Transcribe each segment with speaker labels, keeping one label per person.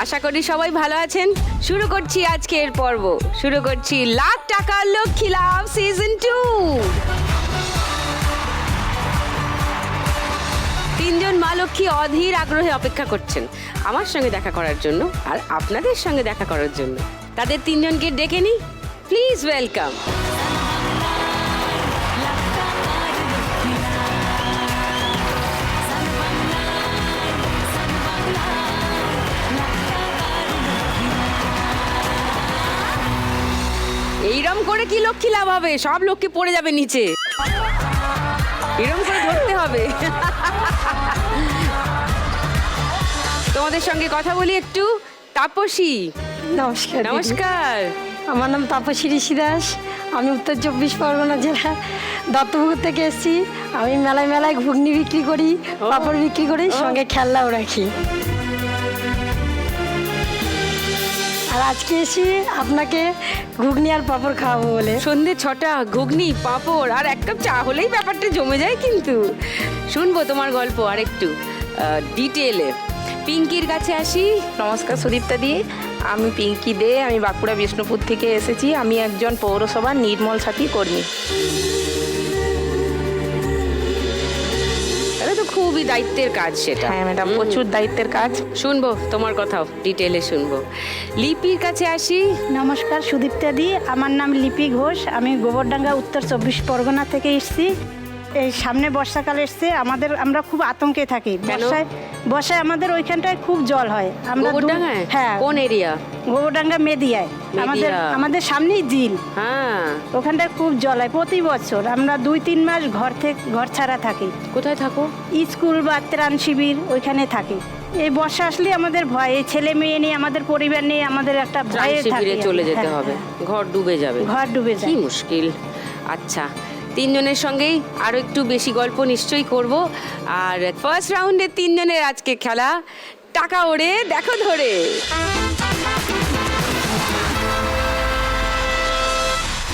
Speaker 1: আশা করি সবাই ভালো আছেন। শুরু করছি আজকের পর্ব। শুরু করছি লাখ টাকা লক্ষ্মী লাভ সিজন টু তিনজন মা লক্ষ্মী অধীর আগ্রহে অপেক্ষা করছেন আমার সঙ্গে দেখা করার জন্য আর আপনাদের সঙ্গে দেখা করার জন্য। তাদের তিনজনকে ডেকে নিই। প্লিজ ওয়েলকাম এইরম করে কি লক্ষ্মী লাভ হবে? সব লক্ষ্মী পড়ে যাবে নিচে। এরম করে ধরতে হবে। তোমাদের সঙ্গে কথা বলি একটু। তাপসী।
Speaker 2: নমস্কার
Speaker 1: নমস্কার।
Speaker 2: আমার নাম তাপসী ঋষি দাস। আমি উত্তর চব্বিশ পরগনা জেলা দত্তপুকুর থেকে এসেছি। আমি মেলায় মেলায় ঘুগনি বিক্রি করি পাপড় বিক্রি করি সঙ্গে খেলনাও রাখি। আর আজকে এসে আপনাকে ঘুগনি আর পাপড় খাওয়াবো বলে।
Speaker 1: সন্ধে ছটা, ঘুগনি, পাঁপড়, আর এক কাপ চা হলেই ব্যাপারটা জমে যায় কিন্তু। শুনব তোমার গল্প আর একটু ডিটেলে পিঙ্কির কাছে আসি,
Speaker 3: নমস্কার সুদীপ্তা দি। আমি পিঙ্কি দে, আমি বাঁকুড়া বিষ্ণুপুর থেকে এসেছি। আমি একজন পৌরসভার নির্মল সাথী কর্মী।
Speaker 1: খুবই দায়িত্বের কাজ সেটা।
Speaker 3: হ্যাঁ ম্যাডাম প্রচুর দায়িত্বের কাজ।
Speaker 1: শুনব তোমার কথাও ডিটেলে শুনব। লিপির কাছে আসি।
Speaker 4: নমস্কার সুদীপ্তা দি। আমার নাম লিপি ঘোষ। আমি গোবরডাঙ্গা উত্তর চব্বিশ পরগনা থেকে এসেছি। এই সামনে বর্ষাকাল এসছে। আমাদের আমরা খুব আতঙ্কে থাকি। বর্ষায় বর্ষায় আমাদের ওইখানটায় খুব জল হয়। আমরা হ্যাঁ।
Speaker 1: কোন এরিয়া
Speaker 4: গোবরডাঙ্গা মেদিয়ায়। আমাদের আমাদের সামনেই জিল।
Speaker 1: হ্যাঁ।
Speaker 4: ওখানটায় খুব জল হয় প্রতি বছর। আমরা দুই তিন মাস ঘর থেকে ঘর ছাড়া থাকি।
Speaker 1: কোথায় থাকো?
Speaker 4: স্কুল বা ত্রাণ শিবির ওইখানে থাকি। এই বর্ষা আসলে আমাদের ভয়। এই ছেলে মেয়ে নিয়ে আমাদের পরিবার নিয়ে আমাদের একটা ভয়ে
Speaker 1: চলে যেতে
Speaker 4: হ্যাঁ,
Speaker 1: হবে। ঘর ডুবে যাবে।
Speaker 4: ঘর ডুবে
Speaker 1: কি
Speaker 4: যায়।
Speaker 1: মুশকিল। আচ্ছা। তিনজনের সঙ্গেই আরও একটু বেশি গল্প নিশ্চয়ই করব। আর ফার্স্ট রাউন্ডে তিনজনের আজকে খেলা। টাকা ওড়ে দেখো ধরে।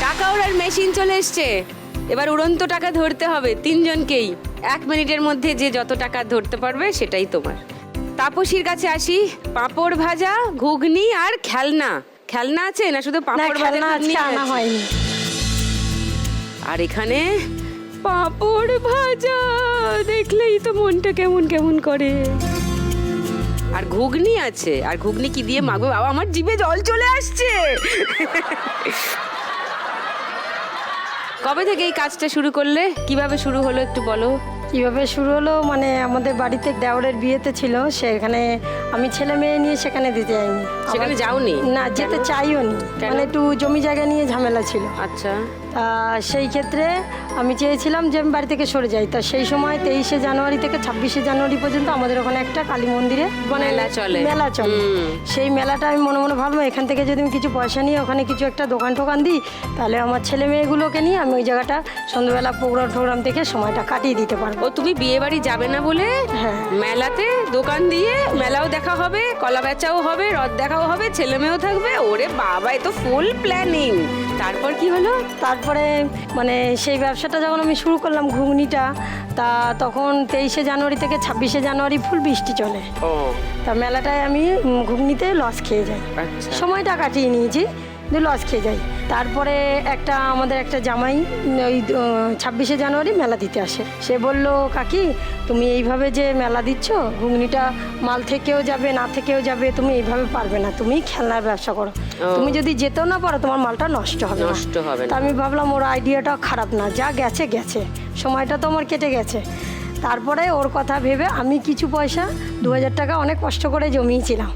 Speaker 1: টাকা ওড়ার মেশিন চলে এসছে। এবার উড়ন্ত টাকা ধরতে হবে তিনজনকেই। এক মিনিটের মধ্যে যে যত টাকা ধরতে পারবে সেটাই তোমার। তাপসীর কাছে আসি। পাঁপড় ভাজা ঘুগনি আর খেলনা। খেলনা আছে না শুধু পাঁপড় ভাজা
Speaker 2: আনা হয়নি।
Speaker 1: আর এখানে পাঁপড় ভাজা। দেখলেই তো মনটা কেমন কেমন করে। আর ঘুগনি আছে। আর ঘুগনি কি দিয়ে মাগবে বাবা আমার জিভে জল চলে আসছে। কবে থেকে এই কাজটা শুরু করলে? কীভাবে শুরু হলো একটু বলো।
Speaker 2: কীভাবে শুরু হলো? মানে আমাদের বাড়িতে দেওরের বিয়েতে ছিল। সেখানে আমি ছেলে মেয়ে নিয়ে সেখানে দিতে যাইনি।
Speaker 1: সেখানে যাওনি?
Speaker 2: না যেতে চাইও নি? মানে একটু জমি জায়গা নিয়ে ঝামেলা ছিল।
Speaker 1: আচ্ছা।
Speaker 2: তা সেই ক্ষেত্রে আমি চেয়েছিলাম যে আমি বাড়ি থেকে সরে যাই। তা সেই সময় তেইশে জানুয়ারি থেকে ছাব্বিশে জানুয়ারি পর্যন্ত আমাদের ওখানে একটা কালী মন্দিরে মানে
Speaker 1: মেলা চলে।
Speaker 2: মেলা চলে। সেই মেলাটা আমি মনে মনে ভাবলাম এখান থেকে যদি আমি কিছু পয়সা নিয়ে ওখানে কিছু একটা দোকান টোকান দিই তাহলে আমার ছেলে মেয়েগুলোকে নিয়ে আমি ওই জায়গাটা সন্ধ্যাবেলা প্রোগ্রাম টোগ্রাম থেকে সময়টা কাটিয়ে দিতে পারব।
Speaker 1: ও তুমি বিয়ে বাড়ি যাবে না বলে
Speaker 2: হ্যাঁ।
Speaker 1: মেলাতে দোকান দিয়ে মেলাও দেখা হবে কলা বেচাও হবে রথ দেখাও হবে ছেলে মেয়েও থাকবে। ওরে বাবা এ তো ফুল প্ল্যানিং তারপর কি হলো?
Speaker 2: তারপরে মানে সেই ব্যবসাটা যখন আমি শুরু করলাম ঘুগনিটা তা তখন তেইশে জানুয়ারি থেকে ছাব্বিশে জানুয়ারি ফুল বৃষ্টি চলে। তা মেলাটায় আমি ঘুগনিতে লস খেয়ে যাই।
Speaker 1: আচ্ছা।
Speaker 2: সময়টা কাটিয়ে নিয়েছি। কিন্তু লস খেয়ে যাই। তারপরে একটা আমাদের একটা জামাই ওই ছাব্বিশে জানুয়ারি মেলা দিতে আসে। সে বলল কাকি তুমি এইভাবে যে মেলা দিচ্ছ ঘুগনিটা মাল থেকেও যাবে না থেকেও যাবে তুমি এইভাবে পারবে না। তুমি খেলনার ব্যবসা করো। তুমি যদি যেতেও না পারো তোমার মালটা নষ্ট হবে
Speaker 1: নষ্ট হবে
Speaker 2: তা আমি ভাবলাম ওর আইডিয়াটা খারাপ না। যা গেছে গেছে। সময়টা তো আমার কেটে গেছে। তারপরে ওর কথা ভেবে আমি কিছু পয়সা দু হাজার টাকা অনেক কষ্ট করে জমিয়েছিলাম।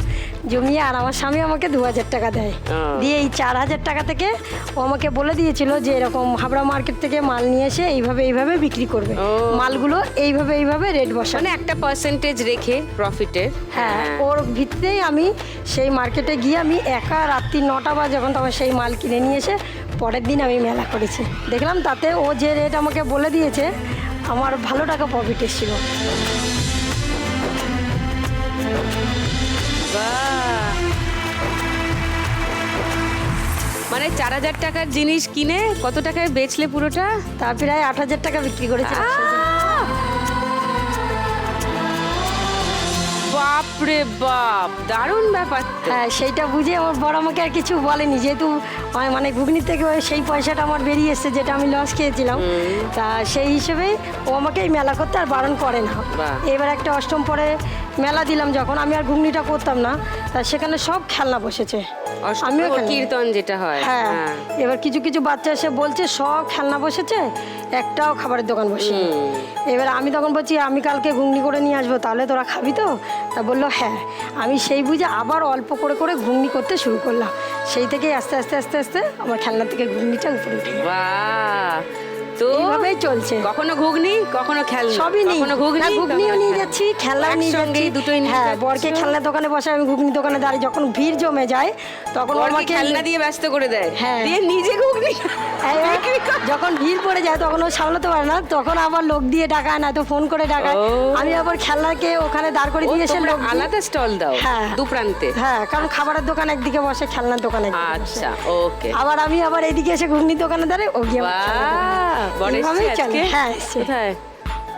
Speaker 2: জমিয়ে আর আমার স্বামী আমাকে দু হাজার টাকা দেয়। দিয়ে এই চার হাজার টাকা থেকে ও আমাকে বলে দিয়েছিল যে এরকম হাবড়া মার্কেট থেকে মাল নিয়ে এসে এইভাবে এইভাবে বিক্রি করবে। মালগুলো এইভাবে এইভাবে রেট বসানো
Speaker 1: মানে একটা পার্সেন্টেজ রেখে প্রফিটের
Speaker 2: হ্যাঁ ওর ভিত্তিতেই আমি সেই মার্কেটে গিয়ে আমি একা রাত্রি নটা বা যখন তখন সেই মাল কিনে নিয়ে এসে পরের দিন আমি মেলা করেছি। দেখলাম তাতে ও যে রেট আমাকে বলে দিয়েছে আমার ভালো টাকা প্রফিট এসেছিল।
Speaker 1: মানে চার হাজার টাকার জিনিস কিনে কত টাকায় বেচলে পুরোটা?
Speaker 2: তা প্রায় আট হাজার টাকা বিক্রি করেছিলাম
Speaker 1: বাপ রে বাপ দারুণ ব্যাপার তো।
Speaker 2: হ্যাঁ সেইটা বুঝে আমার বড় আমাকে আর কিছু বলেনি। যেহেতু মানে ঘুগনি থেকে ওই সেই পয়সাটা আমার বেরিয়ে এসছে যেটা আমি লস খেয়েছিলাম। তা সেই হিসেবে ও আমাকে এই মেলা করতে আর বারণ করে না।
Speaker 1: বাহ।
Speaker 2: এবার একটা অষ্টম পরে মেলা দিলাম যখন আমি আর ঘুগনিটা করতাম না। তা সেখানে সব খেলনা বসেছে।
Speaker 1: অষ্টপ্রহর
Speaker 2: আমিও খেলনা।
Speaker 1: কীর্তন যেটা হয়
Speaker 2: হ্যাঁ।
Speaker 1: হ্যাঁ।
Speaker 2: এবার কিছু কিছু বাচ্চা এসে বলছে সব খেলনা বসেছে একটাও খাবারের দোকান বসে এবার আমি তখন বলছি আমি কালকে ঘুগনি করে নিয়ে আসব তাহলে তোরা খাবি তো? তা বলল হ্যাঁ। আমি সেই বুঝে আবার অল্প করে করে ঘুগনি করতে শুরু করলাম। সেই থেকেই আস্তে আস্তে আস্তে আস্তে আমার খেলনা থেকে ঘুগনিটা উপরে উঠে গেল।
Speaker 1: তো?
Speaker 2: এইভাবেই চলছে।
Speaker 1: কখনো ঘুগনি কখনো খেলনা।
Speaker 2: সবই নেই।
Speaker 1: কখনো ঘুগনি
Speaker 2: ঘুগনিও নিয়ে যাচ্ছি খেলনাও নিয়ে যাচ্ছি।
Speaker 1: দুটোই
Speaker 2: হ্যাঁ বরকে খেলনার দোকানে বসে আমি ঘুগনি দোকানে দাঁড়িয়ে যখন ভিড় জমে যায় তখন আমাকে
Speaker 1: খেলনা দিয়ে ব্যস্ত করে দেয়।
Speaker 2: হ্যাঁ।
Speaker 1: দিয়ে নিজে ঘুগনি
Speaker 2: যখন ভিড় পড়ে যায় তখন ও সামলাতে পারে না। তখন আবার লোক দিয়ে ডাকায় না তো ফোন করে ডাকায়। আমি আবার খেলনাকে ওখানে দাঁড় করে দিয়ে এসে লোক।
Speaker 1: আলাদা স্টল দাও
Speaker 2: হ্যাঁ।
Speaker 1: দু প্রান্তে।
Speaker 2: হ্যাঁ কারণ খাবারের দোকান একদিকে বসে খেলনার দোকান একদিকে
Speaker 1: আচ্ছা ওকে।
Speaker 2: আবার আমি আবার এইদিকে এসে ঘুগনি দোকানে দাঁড়াই ও গিয়ে এইভাবেই চলে।
Speaker 1: আজকে?
Speaker 2: হ্যাঁ এসছে।
Speaker 1: কোথায়?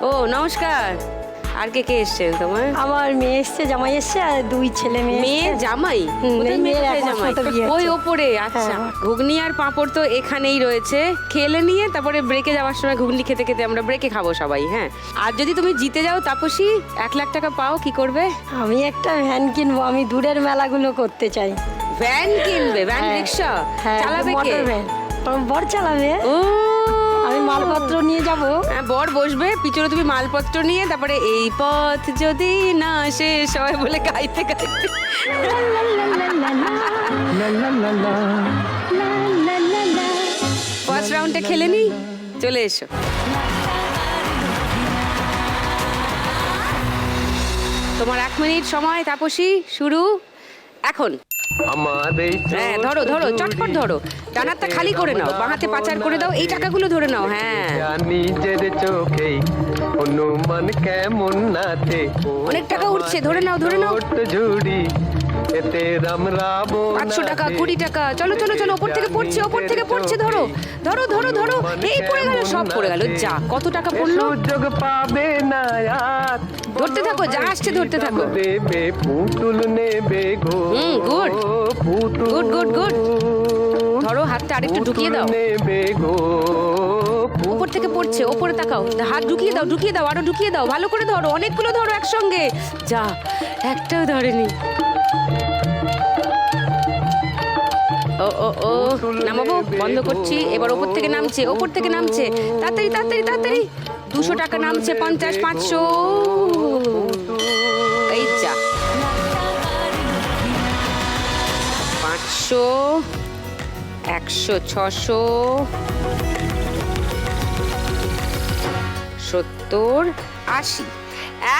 Speaker 1: ও নমস্কার। আর কে কে এসছেন তোমার
Speaker 2: আমার মেয়ে এসছে জামাই এসছে আর দুই ছেলে মেয়ে
Speaker 1: মেয়ে
Speaker 2: এসছে।
Speaker 1: জামাই?
Speaker 2: হুম,
Speaker 1: কোথায়
Speaker 2: এই
Speaker 1: মেয়ে
Speaker 2: মেয়ের
Speaker 1: কোথায় জামাই?
Speaker 2: বিয়ে
Speaker 1: ওই ওপরে আচ্ছা।
Speaker 2: হ্যাঁ।
Speaker 1: ঘুগনি আর পাঁপড় তো এখানেই রয়েছে। খেলে নিয়ে তারপরে ব্রেকে যাওয়ার সময় ঘুগনি খেতে খেতে আমরা ব্রেকে খাব সবাই হ্যাঁ। আর যদি তুমি জিতে যাও তাপসী এক লাখ টাকা পাও কি করবে?
Speaker 2: আমি একটা ভ্যান কিনবো আমি দূরের মেলাগুলো করতে চাই।
Speaker 1: ভ্যান কিনবে ভ্যান
Speaker 2: হ্যাঁ,
Speaker 1: রিক্সা?
Speaker 2: হ্যাঁ
Speaker 1: চালাবে কে?
Speaker 2: মোটর ভ্যান আমার বর চালাবে?
Speaker 1: ও
Speaker 2: মালপত্র নিয়ে যাব।
Speaker 1: হ্যাঁ, বর বসবে পিছনে তুমি মালপত্র নিয়ে তারপরে এই পথ যদি না শেষ হয় বলে গাইতে গাইতে। ফার্স্ট রাউন্ডে খেলে নি চলে এসো। তোমার এক মিনিট সময় তাপসী শুরু এখন। হ্যাঁ ধরো ধরো চটপট ধরো। ডানারটা খালি করে নাও বাঁহাতে পাচার করে দাও এই টাকাগুলো ধরে নাও হ্যাঁ।
Speaker 5: নিজের চোখেই অনুমান কেমন নাতে
Speaker 1: অনেক টাকা উঠছে, ধরে নাও, ধরে নাও।
Speaker 5: ঝুড়ি
Speaker 1: পাঁচশো টাকা কুড়ি টাকা। চলো চলো চলো ওপর থেকে পড়ছে ওপর থেকে পড়ছে ধরো। ধরো ধরো ধরো। এই পড়ে গেল সব পড়ে গেল। যা কত টাকা পড়ল?
Speaker 5: পাবে না
Speaker 1: ধরতে থাকো, যা আসছে ধরতে থাকো।
Speaker 5: দেবে পুতুল নেবে গো. পুতুল
Speaker 1: Good, good, good. ধরো হাতটা আরেকটু ঢুকিয়ে দাও। ওপর থেকে পড়ছে ওপরে তাকাও। হাত ঢুকিয়ে দাও ঢুকিয়ে দাও আরও ঢুকিয়ে দাও। ভালো করে ধরো অনেকগুলো ধরো একসঙ্গে। যা একটাও ধরেনি। ও ও ও, নামাবো, বন্ধ করছি, এবার ওপর থেকে নামছে, ওপর থেকে নামছে, তাড়াতাড়ি তাড়াতাড়ি তাড়াতাড়ি, দুশো টাকা নামছে, পঞ্চাশ, পাঁচশো। এই যা। পাঁচশো, একশো, ছশো, সত্তর, আশি।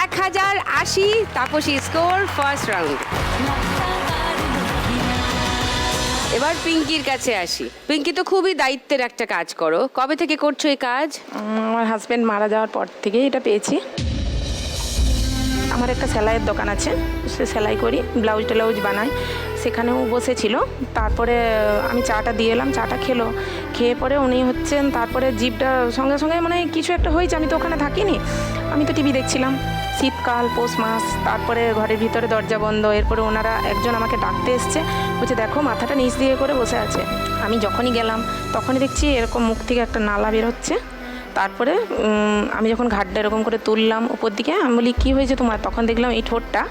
Speaker 1: এক হাজার আশি, তাপসী স্কোর ফার্স্ট রাউন্ড এবার পিঙ্কির কাছে আসি। পিঙ্কি, তো খুবই দায়িত্বের একটা কাজ করো। কবে থেকে করছ এই কাজ?
Speaker 3: আমার হাজব্যান্ড মারা যাওয়ার পর থেকেই এটা পেয়েছি। আমার একটা সেলাইয়ের দোকান আছে, সে সেলাই করি ব্লাউজ টেলাউজ বানাই। সেখানেও বসেছিল। তারপরে আমি চাটা দিয়ে এলাম, চাটা খেলো। খেয়ে পরে উনি হচ্ছেন, তারপরে জিপটা সঙ্গে সঙ্গে মানে কিছু একটা হয়েছে, আমি তো ওখানে থাকিনি। আমি তো টিভি দেখছিলাম। শীতকাল, পৌষ মাস, তারপরে ঘরের ভিতরে দরজা বন্ধ, এরপরে ওনারা একজন আমাকে ডাকতে এসছে, বলছে, দেখো, মাথাটা নিচ দিয়ে করে বসে আছে। আমি যখনই গেলাম, তখনই দেখছি এরকম মুখ থেকে একটা নালা বেরোচ্ছে তারপরে আমি যখন ঘাটটা এরকম করে তুললাম উপর দিকে, আমি বলি, কী হয়েছে তোমার? তখন দেখলাম এই ঠোঁটটা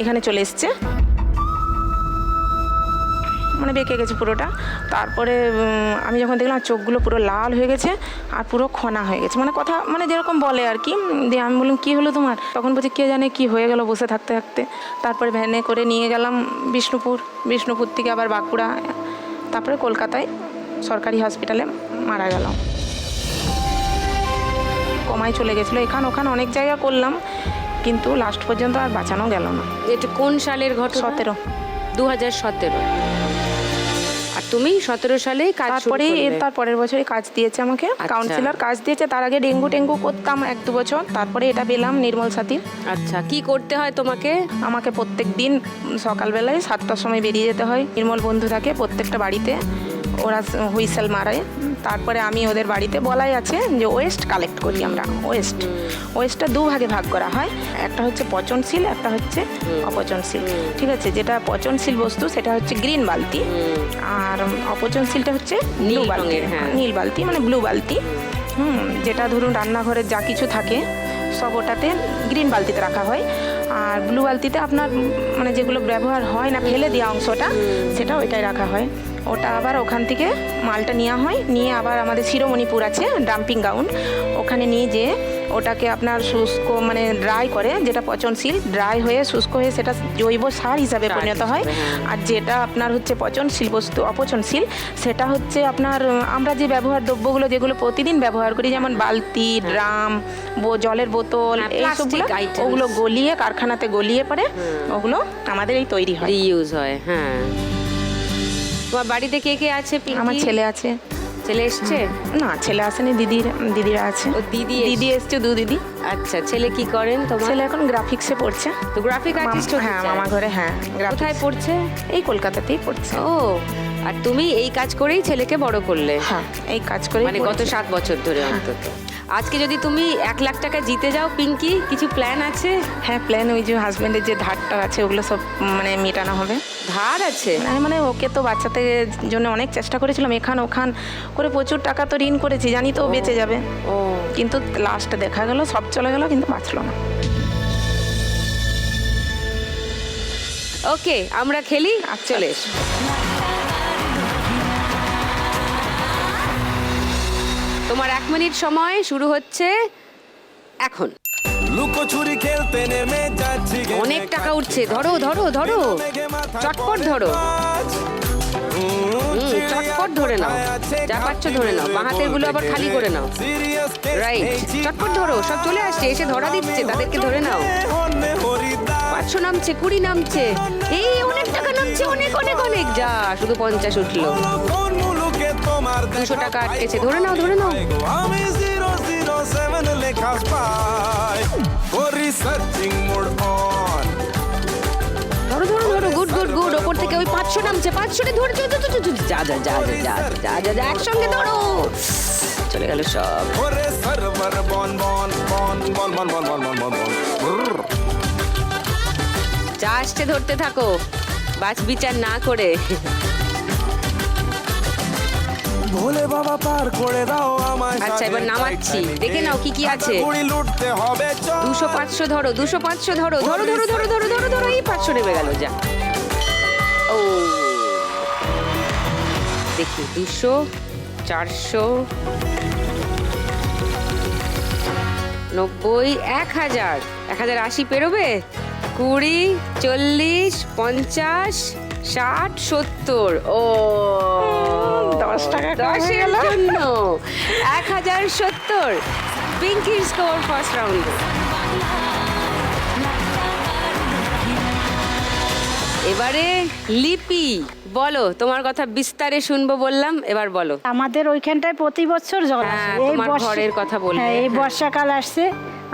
Speaker 3: এখানে চলে এসছে। মানে বেঁকে গেছে পুরোটা। তারপরে আমি যখন দেখলাম চোখগুলো পুরো লাল হয়ে গেছে আর পুরো খনা হয়ে গেছে। মানে কথা মানে যেরকম বলে আর কি দিয়ে আমি বললাম কী হলো তোমার? তখন বলছে কে জানে কি হয়ে গেল বসে থাকতে থাকতে। তারপরে ভ্যানে করে নিয়ে গেলাম বিষ্ণুপুর। বিষ্ণুপুর থেকে আবার বাঁকুড়া তারপরে কলকাতায় সরকারি হসপিটালে মারা গেলাম। কমায় চলে গেছিল। এখান ওখান অনেক জায়গা করলাম কিন্তু লাস্ট পর্যন্ত আর বাঁচানো গেল না।
Speaker 1: এটা কোন সালের ঘটনা?
Speaker 3: সতেরো।
Speaker 1: দু হাজার সতেরো। তুমি সতেরো সালে কাজ
Speaker 3: তারপরে এর তার পরের বছরই কাজ দিয়েছে আমাকে
Speaker 1: আচ্ছা।
Speaker 3: কাউন্সিলর কাজ দিয়েছে তার আগে ডেঙ্গু টেঙ্গু করতাম এক দু বছর তারপরে এটা পেলাম নির্মল সাথীর।
Speaker 1: আচ্ছা কি করতে হয় তোমাকে?
Speaker 3: আমাকে প্রত্যেক দিন সকালবেলায় সাতটার সময় বেরিয়ে যেতে হয় নির্মল বন্ধু থাকে প্রত্যেকটা বাড়িতে। ওরা হুইসেল মারে তারপরে আমি ওদের বাড়িতে বলাই আছে যে ওয়েস্ট কালেক্ট করি আমরা ওয়েস্ট। ওয়েস্টটা দু ভাগে ভাগ করা হয়। একটা হচ্ছে পচনশীল একটা হচ্ছে অপচনশীল। ঠিক আছে যেটা পচনশীল বস্তু সেটা হচ্ছে গ্রিন বালতি। আর অপচনশীলটা হচ্ছে
Speaker 1: নীল
Speaker 3: ব্লু বালতি।
Speaker 1: হ্যাঁ।
Speaker 3: নীল বালতি মানে ব্লু বালতি। হুম যেটা ধরুন রান্নাঘরের যা কিছু থাকে সব ওটাতে গ্রিন বালতিতে রাখা হয়। আর ব্লু বালতিতে আপনার মানে যেগুলো ব্যবহার হয় না ফেলে দেওয়া অংশটা সেটা ওইটাই রাখা হয়। ওটা আবার ওখান থেকে মালটা নেওয়া হয়। নিয়ে আবার আমাদের শিরোমণিপুর আছে ডাম্পিং গাউন ওখানে নিয়ে যেয়ে ওটাকে আপনার শুষ্ক মানে ড্রাই করে যেটা পচনশীল ড্রাই হয়ে শুষ্ক হয়ে সেটা জৈব সার হিসাবে পরিণত হয়।
Speaker 1: হ্যাঁ।
Speaker 3: আর যেটা আপনার হচ্ছে পচনশীল বস্তু অপচনশীল সেটা হচ্ছে আপনার আমরা যে ব্যবহার দ্রব্যগুলো যেগুলো প্রতিদিন ব্যবহার করি যেমন বালতি ড্রাম জলের বোতল
Speaker 1: হ্যাঁ,
Speaker 3: এইসবগুলো ওগুলো গলিয়ে কারখানাতে গলিয়ে পরে ওগুলো আমাদের এই তৈরি হয়।
Speaker 1: ইউজ হয় হ্যাঁ। তোমার বাড়িতে কে কে আছে
Speaker 3: আমার ছেলে আছে।
Speaker 1: ছেলে এসছে?
Speaker 3: না ছেলে আসেনি দিদির দিদিরা আছে।
Speaker 1: ও দিদি
Speaker 3: দিদি এসছে দু দিদি।
Speaker 1: আচ্ছা ছেলে কি করেন তোমার?
Speaker 3: ছেলে এখন গ্রাফিক্সে পড়ছে।
Speaker 1: তো গ্রাফিক আর্টিস্ট
Speaker 3: হ্যাঁ মামা ঘরে হ্যাঁ
Speaker 1: কোথায় পড়ছে?
Speaker 3: এই কলকাতাতেই পড়ছে।
Speaker 1: ও আর তুমি এই কাজ করেই ছেলেকে বড় করলে?
Speaker 3: হ্যাঁ এই কাজ করে
Speaker 1: মানে গত সাত বছর ধরে অন্তত। আজকে যদি তুমি এক লাখ টাকা জিতে যাও পিঙ্কি কিছু প্ল্যান আছে?
Speaker 3: হ্যাঁ প্ল্যান ওই যে হাজব্যান্ডের যে ধারটা আছে ওগুলো সব মানে মেটানো হবে।
Speaker 1: ধার আছে?
Speaker 3: মানে মানে ওকে তো বাচ্চাতে জন্য অনেক চেষ্টা করেছিলাম এখান ওখান করে প্রচুর টাকা তো ঋণ করেছি জানি তো ও বেঁচে যাবে।
Speaker 1: ও।
Speaker 3: কিন্তু লাস্টে দেখা গেল সব চলে গেল কিন্তু বাঁচলো না।
Speaker 1: ওকে আমরা খেলি চলে এসো। তোমার এক মিনিট সময় শুরু হচ্ছে এখন।
Speaker 6: লুকোচুরি খেলতে নেমে যাচ্ছি
Speaker 1: অনেক টাকা উঠছে ধরো ধরো ধরো। চটপট ধরো। চটপট ধরে নাও। যা পাচ্ছ ধরে নাও। বাঁ হাতেরগুলো আবার খালি করে নাও। রাইট চটপট ধরো সব চলে আসছে এসে ধরা দিচ্ছে তাদেরকে ধরে নাও। পাঁচশো নামছে কুড়ি নামছে। এই অনেক টাকা নামছে অনেক অনেক অনেক। যা শুধু পঞ্চাশ উঠল। দুশো টাকা আটকেছে ধরে নাও ধরে নাও।
Speaker 6: আমি জিরো জিরো সেভেন লেখা পাই। করি সার্চিং মোড অন
Speaker 1: ধরো ধরো ধরো গুড গুড গুড ওপর থেকে ওই পাঁচশো নামছে পাঁচশোটা ধরে যা যা যা যা যা যা যা যা একসঙ্গে ধরো। চলে গেল সব।
Speaker 6: ওরে সার্ভার বন বন বন বন বন বন বন বন বন।
Speaker 1: যা আসছে ধরতে থাকো। বাছ বিচার না করে।
Speaker 6: ভোলে বাবা পার করে দাও আমায়
Speaker 1: আচ্ছা, এবার নামাচ্ছি। দেখে নাও কি কি আছে।
Speaker 6: লুটতে হবে
Speaker 1: দুশো পাঁচশো ধরো দুশো পাঁচশো ধরো ধরো ধরো ধরো ধরো ধরো ধরো এই পাঁচশো নেমে গেল যা। ও। দেখি দুশো চারশো নব্বই এক হাজার। এক হাজার আশি পেরোবে? কুড়ি চল্লিশ পঞ্চাশ ষাট সত্তর। ও।
Speaker 3: দশ টাকা কম গেল।
Speaker 1: জন্য। এক হাজার সত্তর। পিঙ্কির স্কোর ফার্স্ট রাউন্ডে এবারে লিপি বলো তোমার কথা বিস্তারে শুনব বললাম এবার বলো।
Speaker 4: আমাদের ওইখানটায় প্রতি বছর জল
Speaker 1: হ্যাঁ, তোমার ঘরের কথা বললে,
Speaker 4: হ্যাঁ এই। বর্ষাকাল আসছে।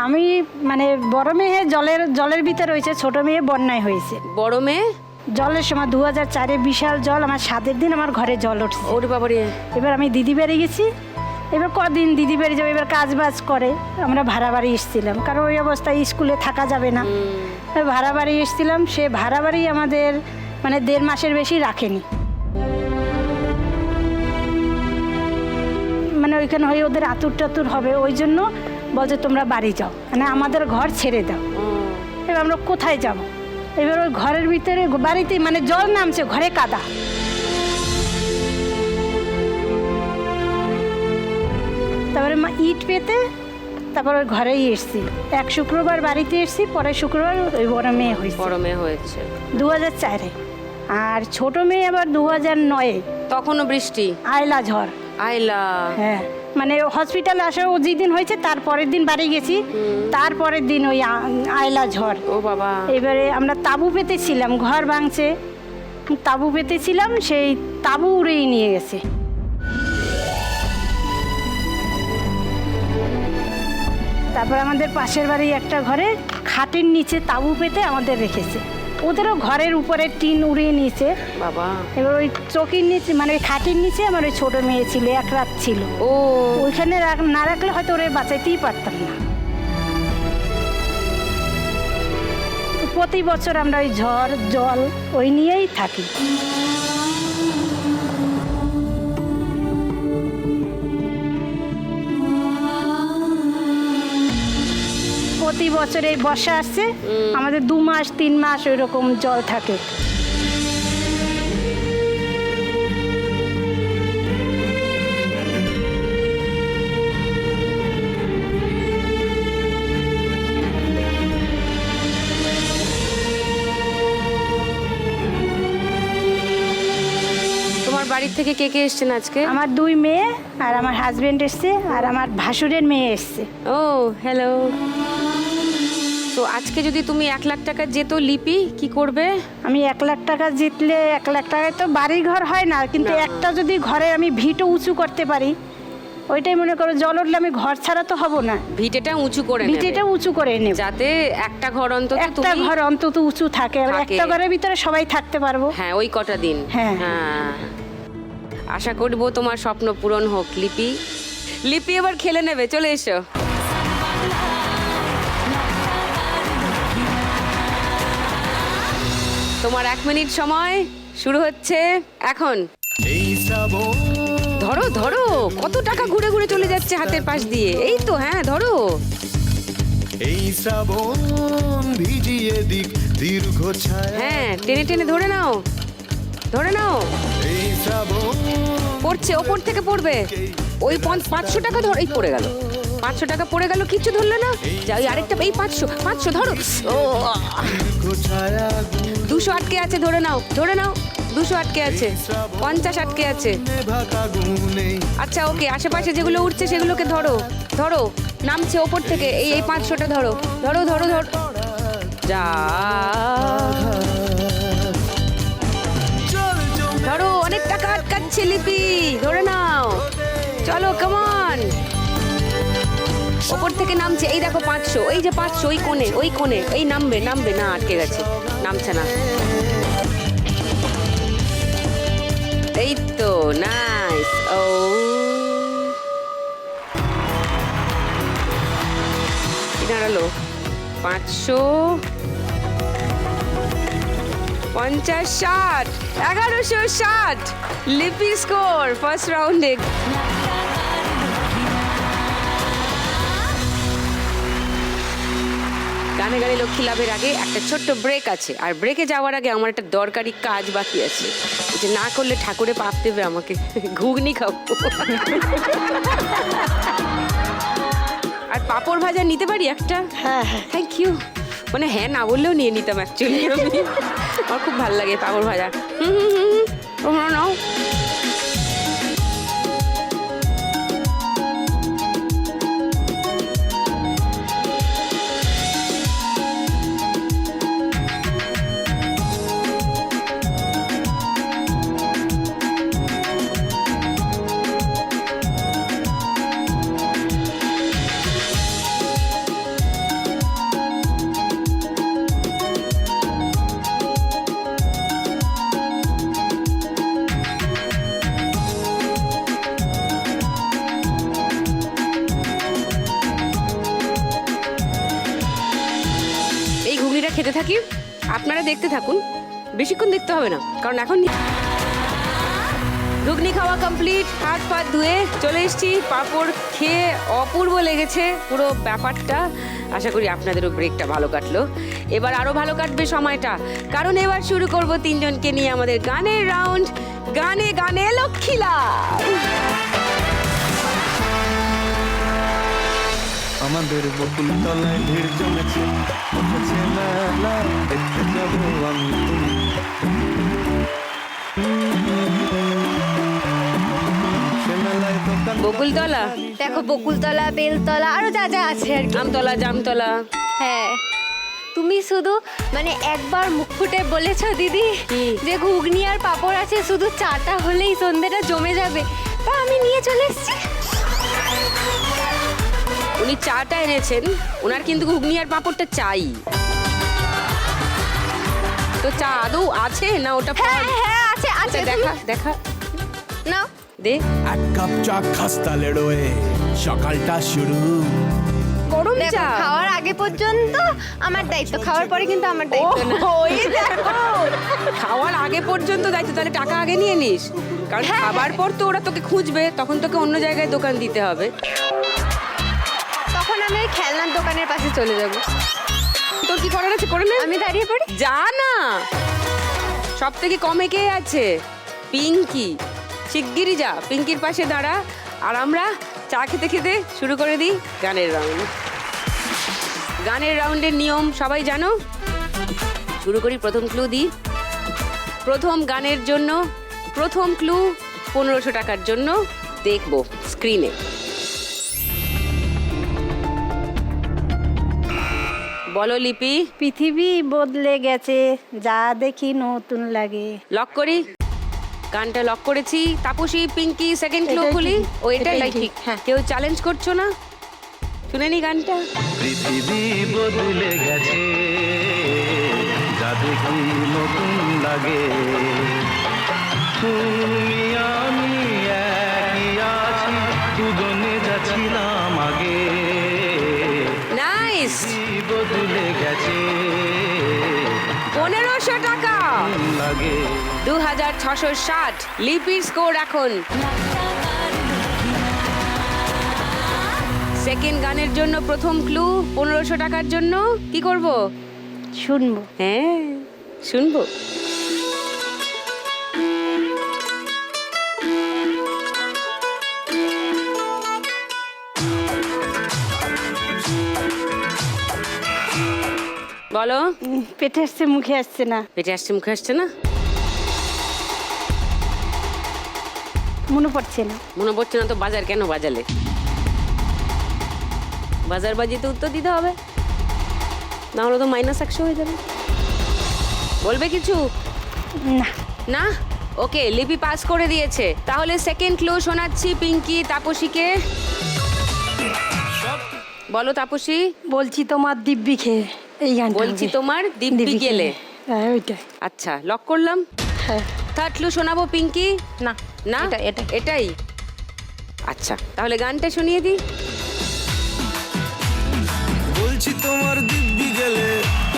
Speaker 4: আমি মানে বড় মেয়ে জলের জলের ভিতরে রয়েছে ছোট মেয়ে বন্যায় হয়েছে।
Speaker 1: বড় মেয়ে?
Speaker 4: জলের সময় দু হাজার চারে বিশাল জল আমার সাতের দিন আমার ঘরে জল উঠছে।
Speaker 1: ওরে বাবারে।
Speaker 4: এবার আমি দিদি বেড়ে গেছি। এবার কদিন দিদি বেড়ে যাব এবার কাজ বাজ করে। আমরা ভাড়া বাড়ি এসেছিলাম কারণ ওই অবস্থায় স্কুলে থাকা যাবে না। ভাড়া বাড়ি এসেছিলাম সে ভাড়া বাড়ি আমাদের মানে দেড় মাসের বেশি রাখেনি। মানে ওইখানে হয়ে ওদের আতুর টাতুর হবে ওই জন্য বলছে তোমরা বাড়ি যাও মানে আমাদের ঘর ছেড়ে দাও। এবার আমরা কোথায় যাব? এবার ওই ঘরের ভিতরে বাড়িতে মানে জল নামছে ঘরে কাদা। তারপরে মা ইট পেতে তারপর ওই ঘরেই এসছি। এক শুক্রবার বাড়িতে এসছি পরে শুক্রবার ওই বড় মেয়ে হয়েছে।
Speaker 1: বড় মেয়ে হয়েছে।
Speaker 4: দু হাজার চারে। আর ছোট মেয়ে আবার দু হাজার নয়ে।
Speaker 1: তখনও বৃষ্টি?
Speaker 4: আয়লা ঝড়।
Speaker 1: আইলা
Speaker 4: হ্যাঁ। মানে হসপিটাল আসা ও যেদিন হয়েছে তারপরের দিন বাড়ি গেছি। তারপরের দিন ওই আয়লা ঝড়।
Speaker 1: ও বাবা।
Speaker 4: এবারে আমরা তাবু পেতেছিলাম ঘর ভাঙছে। তাবু পেতেছিলাম সেই তাবু উড়েই নিয়ে গেছে। তারপর আমাদের পাশের বাড়ি একটা ঘরে খাটের নিচে তাবু পেতে আমাদের রেখেছে। ওদেরও ঘরের উপরে টিন উড়িয়ে নিয়েছে।
Speaker 1: বাবা।
Speaker 4: এবার ওই চকির নিচে মানে ওই খাটির নিচে আমার ওই ছোট মেয়ে ছিল এক রাত ছিল।
Speaker 1: ও।
Speaker 4: ওইখানে না রাখলে হয়তো ওরে বাঁচাইতেই পারতাম না। প্রতি বছর আমরা ওই ঝড় জল ওই নিয়েই থাকি। প্রতি বছর এই বর্ষা আসছে আমাদের দু মাস তিন মাস ওই রকম জল থাকে।
Speaker 1: তোমার বাড়ির থেকে কে কে এসছেন আজকে?
Speaker 4: আমার দুই মেয়ে আর আমার হাজবেন্ড এসছে আর আমার ভাসুরের মেয়ে এসছে।
Speaker 1: ও হ্যালো তো আজকে যদি তুমি এক লাখ টাকা যেত লিপি কি করবে?
Speaker 4: আমি এক লাখ টাকা জিতলে এক লাখ টাকায় তো বাড়ি ঘর হয় না কিন্তু একটা যদি ঘরে আমি ভিটও উঁচু করতে পারি ওইটাই মনে করো জল উঠলে আমি ঘর ছাড়া তো হব না।
Speaker 1: ভিটেটা উঁচু করে
Speaker 4: ভিটেটা উঁচু করে নেব।
Speaker 1: যাতে একটা ঘর অন্তত
Speaker 4: একটা ঘর অন্তত উঁচু থাকে আর একটা ঘরের ভিতরে সবাই থাকতে পারব।
Speaker 1: হ্যাঁ ওই কটা দিন।
Speaker 4: হ্যাঁ।
Speaker 1: হ্যাঁ। আশা করব তোমার স্বপ্ন পূরণ হোক লিপি। লিপি এবার খেলে নেবে চলে এসো। তোমার এক মিনিট সময়। শুরু হচ্ছে এখন। ধরো ধরো কত টাকা ঘুরে ঘুরে চলে যাচ্ছে হাতের পাশ দিয়ে। এই তো হ্যাঁ ধরো।
Speaker 6: এই শ্রাবণ ভিজিয়ে দিক দীর্ঘ ছায়া।
Speaker 1: হ্যাঁ টেনে টেনে ধরে নাও। ধরে নাও।
Speaker 6: এই শ্রাবণ
Speaker 1: পড়ছে ওপর থেকে পড়বে। ওই পাঁচশো টাকা ধর এই পড়ে গেল। পাঁচশো টাকা পড়ে গেল কিচ্ছু ধরলে না। যা ওই আরেকটা এই পাঁচশো পাঁচশো ধরো। ও
Speaker 6: ছায়া
Speaker 1: দুশো আটকে আছে, ধরে নাও ধরে নাও, দুশো আটকে আছে, পঞ্চাশ আটকে আছে। আচ্ছা ওকে, আশেপাশে যেগুলো উঠছে সেগুলোকে ধরো ধরো, নামছে ওপর থেকে, এই এই পাঁচশোটা ধরো ধরো ধরো ধরো। যা। ধরো, অনেক টাকা আটকাচ্ছে, লিপি, ধরে নাও। চলো কেমন ওপর থেকে নামছে, এই দেখো পাঁচশো, এই যে পাঁচশো, ওই কোণে ওই কোণে, এই নামবে নামবে, না, আটকে গেছে। নামছে না। এই তো নাইস ও। দাঁড়াল পাঁচশো পঞ্চাশ ষাট, এগারোশো ষাট। লিপি স্কোর ফার্স্ট রাউন্ডে গানে গানে লক্ষ্মী লাভের আগে একটা ছোট্ট ব্রেক আছে। আর ব্রেকে যাওয়ার আগে আমার একটা দরকারি কাজ বাকি আছে। যে না করলে ঠাকুরে পাপ দেবে আমাকে ঘুগনি খাব। আর পাঁপড় ভাজা নিতে পারি একটা?
Speaker 2: হ্যাঁ
Speaker 1: থ্যাংক ইউ মানে হ্যাঁ না বললেও নিয়ে নিতাম অ্যাকচুয়ালি আমি। আমার খুব ভালো লাগে পাঁপড় ভাজা। হুম হুম হুম নাও দেখতে থাকুন। বেশিক্ষণ দেখতে হবে না, কারণ এখন ঘুগনি খাওয়া কমপ্লিট হাত পা ধুয়ে চলে এসেছি। পাঁপড় খেয়ে অপূর্ব লেগেছে পুরো ব্যাপারটা। আশা করি আপনাদেরও ব্রেকটা ভালো কাটলো। এবার আরও ভালো কাটবে সময়টা। কারণ এবার শুরু করব তিনজনকে নিয়ে আমাদের গানের রাউন্ড গানে গানে লক্ষ্মীলা
Speaker 6: আমাদের বকুল তলায় ভিড় জমেছে উঠেছে মেলা দেখতে যাব আমি
Speaker 1: বকুলতলা?
Speaker 7: দেখো বকুলতলা বেলতলা আরও যা যা আছে আর কি।
Speaker 1: আমতলা জামতলা।
Speaker 7: হ্যাঁ। তুমি শুধু মানে একবার মুখ ফুটে বলেছ দিদি
Speaker 1: কি?
Speaker 7: যে ঘুগনি আর পাপড় আছে শুধু চাটা হলেই সন্ধ্যেটা জমে যাবে। তা আমি নিয়ে চলে এসেছি।
Speaker 1: উনি চাটা এনেছেন ওনার কিন্তু ঘুগনি আর পাঁপড়টা চাই। তো চা আদৌ আছে না ওটা
Speaker 7: হ্যাঁ হ্যাঁ আছে আছে
Speaker 1: আচ্ছা, দেখা দেখা।
Speaker 7: না
Speaker 1: দে।
Speaker 8: এক কাপ চা খাস্তা লেড়োয়ে সকালটা শুরু।
Speaker 1: গরম চা?
Speaker 7: খাওয়ার আগে পর্যন্ত আমার দায়িত্ব খাওয়ার পরে কিন্তু আমার দায়িত্ব না।
Speaker 1: ওই দেখো। খাওয়ার আগে পর্যন্ত দায়িত্ব তাহলে টাকা আগে নিয়ে নিস। কারণ
Speaker 7: হ্যাঁ,
Speaker 1: খাবার পর তো ওরা তোকে খুঁজবে তখন তোকে অন্য জায়গায় দোকান দিতে হবে।
Speaker 7: ওই খেলনার দোকানের পাশে চলে যাব।
Speaker 1: তোর কি করার আছে? করে নে।
Speaker 7: আমি দাঁড়িয়ে পড়ি।
Speaker 1: যা না। সব থেকে কমে কে আছে? পিঙ্কি। শিগগিরই যা। পিঙ্কির পাশে দাঁড়া। আর আমরা চা খেতে খেতে শুরু করে দিই গানের রাউন্ড গানের রাউন্ডের নিয়ম সবাই জানো? শুরু করি প্রথম ক্লু দিই প্রথম গানের জন্য প্রথম ক্লু পনেরোশো টাকার জন্য দেখব স্ক্রিনে বলো লিপি।
Speaker 4: পৃথিবী বদলে গেছে যা দেখি নতুন লাগে।
Speaker 1: লক করি? গানটা লক করেছি। তাপসী পিঙ্কি সেকেন্ড ক্লু খুলি। ও এটাই ঠিক, হ্যাঁ। কেউ চ্যালেঞ্জ করছ না? শুনে নি গানটা।
Speaker 9: পৃথিবী বদলে গেছে যা দেখি নতুন লাগে। তুমি আমি একই আছি দুজনে যাচ্ছিলাম আগে।
Speaker 1: নাইস
Speaker 9: পৃথিবী
Speaker 1: পনেরোশো টাকা।
Speaker 9: লাগে।
Speaker 1: দু হাজার ছশো ষাট লিপির স্কোর এখন। সেকেন্ড গানের জন্য প্রথম ক্লু পনেরোশো টাকার জন্য। কি করব?
Speaker 4: শুনব।
Speaker 1: হ্যাঁ শুনব। বলো।
Speaker 4: পেটে আসছে মুখে আসছে না।
Speaker 1: পেটে আসছে মুখে আসছে না?
Speaker 4: মনে পড়ছে না।
Speaker 1: মনে পড়ছে না তো বাজার কেন বাজালে? বাজার বাজিতে উত্তর দিতে হবে। না হলে তো মাইনাস একশো হয়ে যাবে। বলবে কিছু?
Speaker 4: না।
Speaker 1: না? ওকে লিপি পাস করে দিয়েছে। তাহলে সেকেন্ড ক্লু শোনাচ্ছি পিঙ্কি তাপসীকে। বলো তাপসী।
Speaker 2: বলছি তোমার দিব্যি খেয়ে এই গানটা
Speaker 1: বলছি
Speaker 2: হবে।
Speaker 1: তোমার দিব্যি
Speaker 2: দিব্যি
Speaker 1: গেলে।
Speaker 2: হ্যাঁ
Speaker 1: আচ্ছা লক করলাম।
Speaker 2: হ্যাঁ।
Speaker 1: থার্ড শোনাবো পিঙ্কি?
Speaker 3: না
Speaker 1: না?
Speaker 3: এটা এটা।
Speaker 1: এটাই? আচ্ছা তাহলে গানটা শুনিয়ে দিই।
Speaker 6: বলছি তোমার দিব্যি গেলে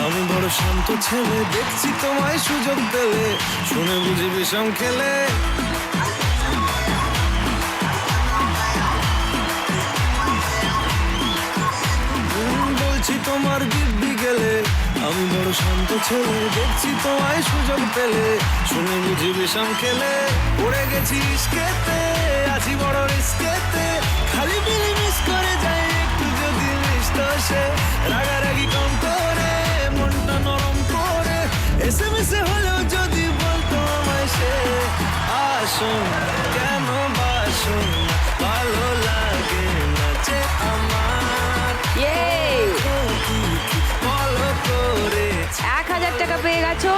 Speaker 6: আমি বড় শান্ত ছেলে দেখছি তোমায় সুযোগ পেলে শুনে বুঝি বিষম খেলে। বলছি তোমার দিব্যি আমি বড় শান্ত ছেলে দেখছি তোমায় সুযোগ পেলে। শুনে বুঝি বিষম খেলে পড়ে গেছি ইস্কেতে আছি বড় রিস্কেতে। খালি বিলি মিস করে যাই একটু যদি মিষ্ট সে। রাগারাগি কম করে মনটা নরম করে। এসে মিশে হলেও যদি বলতো আমায় সে। আসুন কেন বাসুন ভালো লাগে না যে আমার।
Speaker 1: এক হাজার টাকা পেয়ে গেছো।